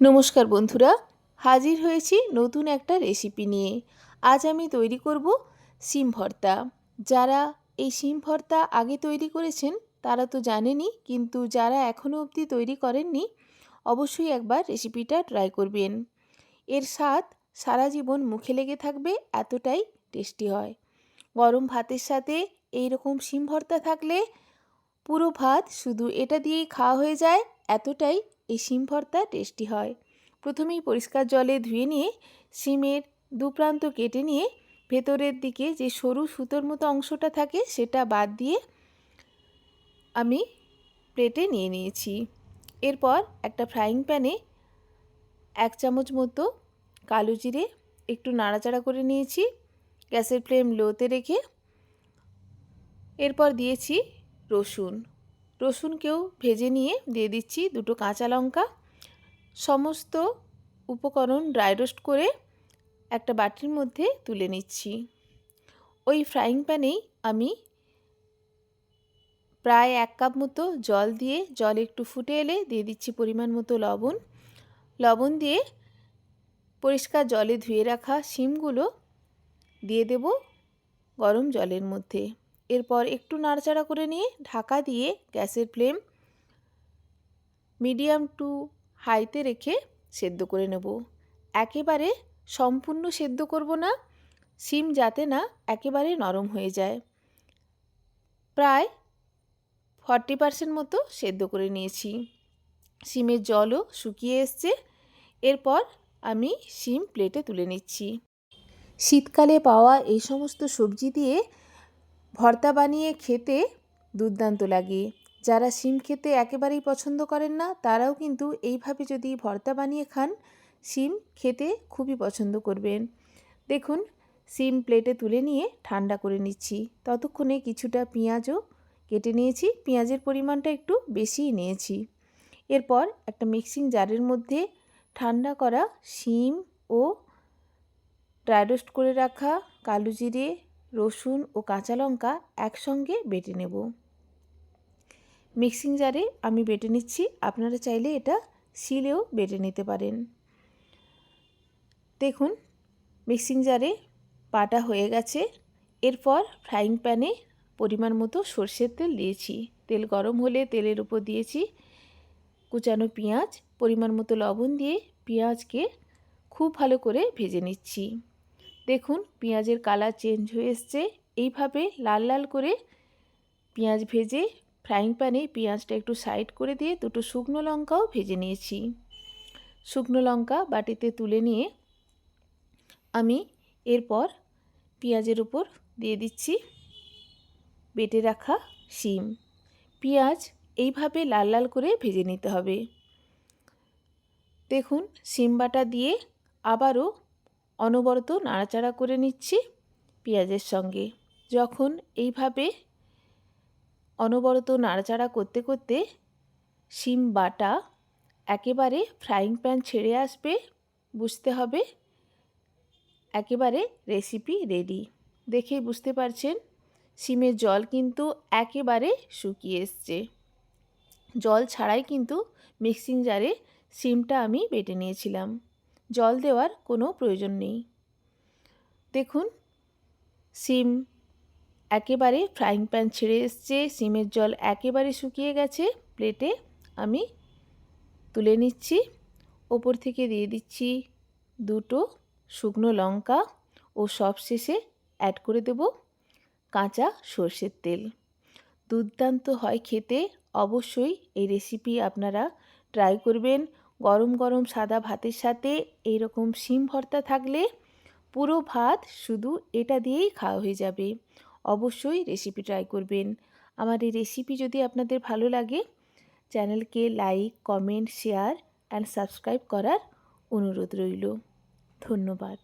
নমস্কার বন্ধুরা, হাজির হয়েছি নতুন একটা রেসিপি নিয়ে। আজ আমি তৈরি করব সিম ভর্তা। যারা এই সিম ভর্তা আগে তৈরি করেছেন, তারা তো জানেনই, কিন্তু যারা এখনও অবধি তৈরি করেননি, অবশ্যই একবার রেসিপিটা ট্রাই করবেন। এর স্বাদ সারা জীবন মুখে লেগে থাকবে, এতটাই টেস্টি হয়। গরম ভাতের সাথে এই রকম সিম ভর্তা থাকলে পুরো ভাত শুধু এটা দিয়েই খাওয়া হয়ে যায়, এতটাই এই শিম ভর্তা টেস্টি হয়। প্রথমেই পরিষ্কার জলে ধুয়ে নিয়ে শিমের দু প্রান্ত কেটে নিয়ে ভেতরের দিকে যে সরু সুতোর মতো অংশটা থাকে সেটা বাদ দিয়ে আমি প্লেটে নিয়ে নিয়েছি। এরপর একটা ফ্রাইং প্যানে এক চামচ মতো কালো জিরে একটু নাড়াচাড়া করে নিয়েছি, গ্যাসের ফ্লেম লোতে রেখে। এরপর দিয়েছি রসুন। রসুনকেও ভেজে নিয়ে দিয়ে দিচ্ছি দুটো কাঁচা লঙ্কা। সমস্ত উপকরণ ড্রাই রোস্ট করে একটা বাটির মধ্যে তুলে নিচ্ছি। ওই ফ্রাইং প্যানেই আমি প্রায় এক কাপ মতো জল দিয়ে জল একটু ফুটে এলে দিয়ে দিচ্ছি পরিমাণ মতো লবণ। লবণ দিয়ে পরিষ্কার জলে ধুয়ে রাখা শিমগুলো দিয়ে দেব গরম জলের মধ্যে। এরপর একটু নাড়াচাড়া করে নিয়ে ঢাকা দিয়ে গ্যাসের ফ্লেম মিডিয়াম টু হাইতে রেখে সেদ্ধ করে নেব। একেবারে সম্পূর্ণ সেদ্ধ করব না সিম যাতে না একেবারে নরম হয়ে যায়। প্রায় ফর্টি পার্সেন্ট মতো সেদ্ধ করে নিয়েছি। সিমের জলও শুকিয়ে এসছে। এরপর আমি সিম প্লেটে তুলে নিচ্ছি। শীতকালে পাওয়া এই সমস্ত সবজি দিয়ে ভর্তা বানিয়ে খেতে দুর্দান্ত লাগে। যারা শিম খেতে একেবারেই পছন্দ করেন না, তারাও কিন্তু এইভাবে যদি ভর্তা বানিয়ে খান, শিম খেতে খুবই পছন্দ করবেন। দেখুন সিম প্লেটে তুলে নিয়ে ঠান্ডা করে নিচ্ছি। ততক্ষণে কিছুটা পেঁয়াজও কেটে নিয়েছি। পেঁয়াজের পরিমাণটা একটু বেশিই নিয়েছি। এরপর একটা মিক্সিং জারের মধ্যে ঠান্ডা করা শিম ও ড্রাই রোস্ট করে রাখা কালো জিরে রসুন ও কাঁচা লঙ্কা একসঙ্গে বেটে নেব। মিক্সিং জারে আমি বেটে নিচ্ছি। আপনারা চাইলে এটা শিলেও বেটে নিতে পারেন। দেখুন, মিক্সিং জারে পাটা হয়ে গেছে। এরপর ফ্রাইং প্যানে পরিমাণ মতো সর্ষের তেল দিয়েছি। তেল গরম হলে তেলের উপর দিয়েছি কুচানো পেঁয়াজ। পরিমাণ মতো লবণ দিয়ে পেঁয়াজকে খুব ভালো করে ভেজে নিচ্ছি। দেখুন, পেঁয়াজের কালার চেঞ্জ হয়ে এসছে। এইভাবে লাল লাল করে পেঁয়াজ ভেজে ফ্রাইং প্যানে পেঁয়াজটা একটু সাইড করে দিয়ে দুটো শুকনো লঙ্কাও ভেজে নিয়েছি। শুকনো লঙ্কা বাটিতে তুলে নিয়ে আমি এরপর পেঁয়াজের উপর দিয়ে দিচ্ছি বেটে রাখা শিম। পেঁয়াজ এইভাবে লাল লাল করে ভেজে নিতে হবে। দেখুন, শিম বাটা দিয়ে আবারও অনবরত নাড়াচাড়া করে নিচ্ছি পেঁয়াজের সঙ্গে। যখন এইভাবে অনবরত নাড়াচাড়া করতে করতে শিম বাটা একেবারে ফ্রাইং প্যান ছেড়ে আসবে, বুঝতে হবে, একেবারে রেসিপি রেডি। দেখেই বুঝতে পারছেন, শিমের জল কিন্তু একেবারে শুকিয়ে এসছে। জল ছাড়াই কিন্তু মিক্সিং জারে শিমটা আমি বেটে নিয়েছিলাম। জল দেওয়ার কোনো প্রয়োজন নেই। দেখুন, সিম একেবারে ফ্রাইং প্যান ছেড়ে এসছে, সিমের জল একেবারে শুকিয়ে গেছে। প্লেটে আমি তুলে নিচ্ছি, ওপর থেকে দিয়ে দিচ্ছি দুটো শুকনো লঙ্কা ও সবশেষে অ্যাড করে দেব কাঁচা সর্ষের তেল। দুর্দান্ত হয় খেতে, অবশ্যই এই রেসিপি আপনারা ট্রাই করবেন। গরম গরম সাদা ভাতের সাথে এইরকম শিম ভর্তা থাকলে পুরো ভাত শুধু এটা দিয়েই খাওয়া হয়ে যাবে। অবশ্যই রেসিপি ট্রাই করবেন। আমার এই রেসিপি যদি আপনাদের ভালো লাগে, চ্যানেলকে like comment share and subscribe করার অনুরোধ রইল। ধন্যবাদ।